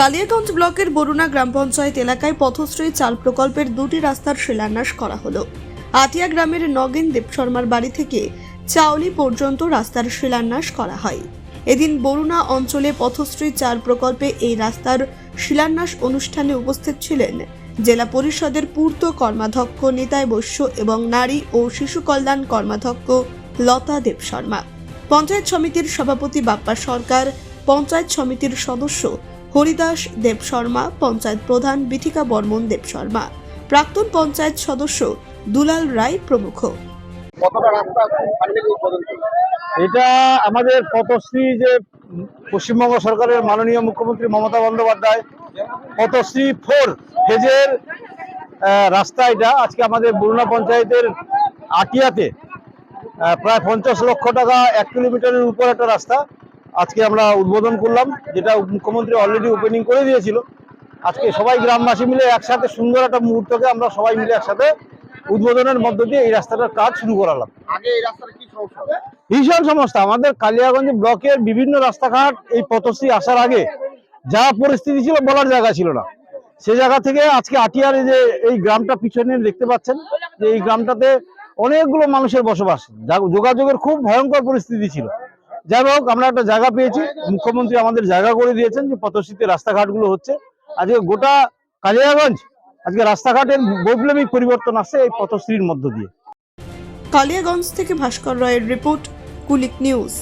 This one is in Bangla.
কালিয়াগঞ্জ ব্লকের বরুণা গ্রাম পঞ্চায়েত এলাকায় পথশ্রী চাল প্রকল্পের দুটি রাস্তার শিলান্যাস করা হলো। আটিয়া গ্রামের নগেন দেবশর্মার বাড়ি থেকে চাউলি পর্যন্ত রাস্তার শিলান্যাস করা হয়। এদিন বরুণা অঞ্চলে পথশ্রী চাল প্রকল্পে এই রাস্তার শিলান্যাস অনুষ্ঠানে উপস্থিত ছিলেন জেলা পরিষদের পূর্ত কর্মাধ্যক্ষ নিতাই বৈশ্য এবং নারী ও শিশু কল্যাণ কর্মাধ্যক্ষ লতা দেব শর্মা। পঞ্চায়েত সমিতির সভাপতি বাপ্পা সরকার, পঞ্চায়েত সমিতির সদস্য হরিদাস দেব শর্মা পঞ্চায়েত প্রধান বিথিকা বর্মন দেব শর্মা। প্রাক্তন পঞ্চায়েত সদস্য দুলাল রায় প্রমুখ। এটা আমাদের পথশ্রী যে পশ্চিমবঙ্গ সরকারের মাননীয় মুখ্যমন্ত্রী মমতা বন্দ্যোপাধ্যায় পথশ্রী ফোর ফেজের রাস্তা এটা। আজকে আমাদের বরুণা পঞ্চায়েতের আটিয়াতে প্রায় পঞ্চাশ লক্ষ টাকা এক কিলোমিটারের উপর একটা রাস্তা। আজকে আমরা উদ্বোধন করলাম যেটা মুখ্যমন্ত্রী অলরেডি ওপেনিং করে দিয়েছিল। আজকে সবাই গ্রামবাসী মিলে একসাথে সুন্দর একটা মুহূর্তকে আমরা সবাই মিলে একসাথে উদ্বোধনের মধ্য দিয়ে এই রাস্তাটার কাজ শুরু করালাম। ভীষণ সমস্যা। আমাদের কালিয়াগঞ্জ ব্লকের বিভিন্ন রাস্তাঘাট এই পথশ্রী আসার আগে যা পরিস্থিতি ছিল বলার জায়গা ছিল না। সে জায়গা থেকে আজকে আটিয়ার যে এই গ্রামটা পিছনে দেখতে পাচ্ছেন যে এই গ্রামটাতে অনেকগুলো মানুষের বসবাস। যোগাযোগের খুব ভয়ঙ্কর পরিস্থিতি ছিল। যাই হোক, আমরা একটা জায়গা পেয়েছি। মুখ্যমন্ত্রী আমাদের জায়গা করে দিয়েছেন যে পথশ্রীতে রাস্তাঘাটগুলো হচ্ছে। আজকে গোটা কালিয়াগঞ্জ, আজকে রাস্তাঘাটের বৈপ্লবিক পরিবর্তন আসছে এই পথশ্রীর মধ্য দিয়ে। কালিয়াগঞ্জ থেকে ভাস্কর রায়ের রিপোর্ট কুলিক নিউজ।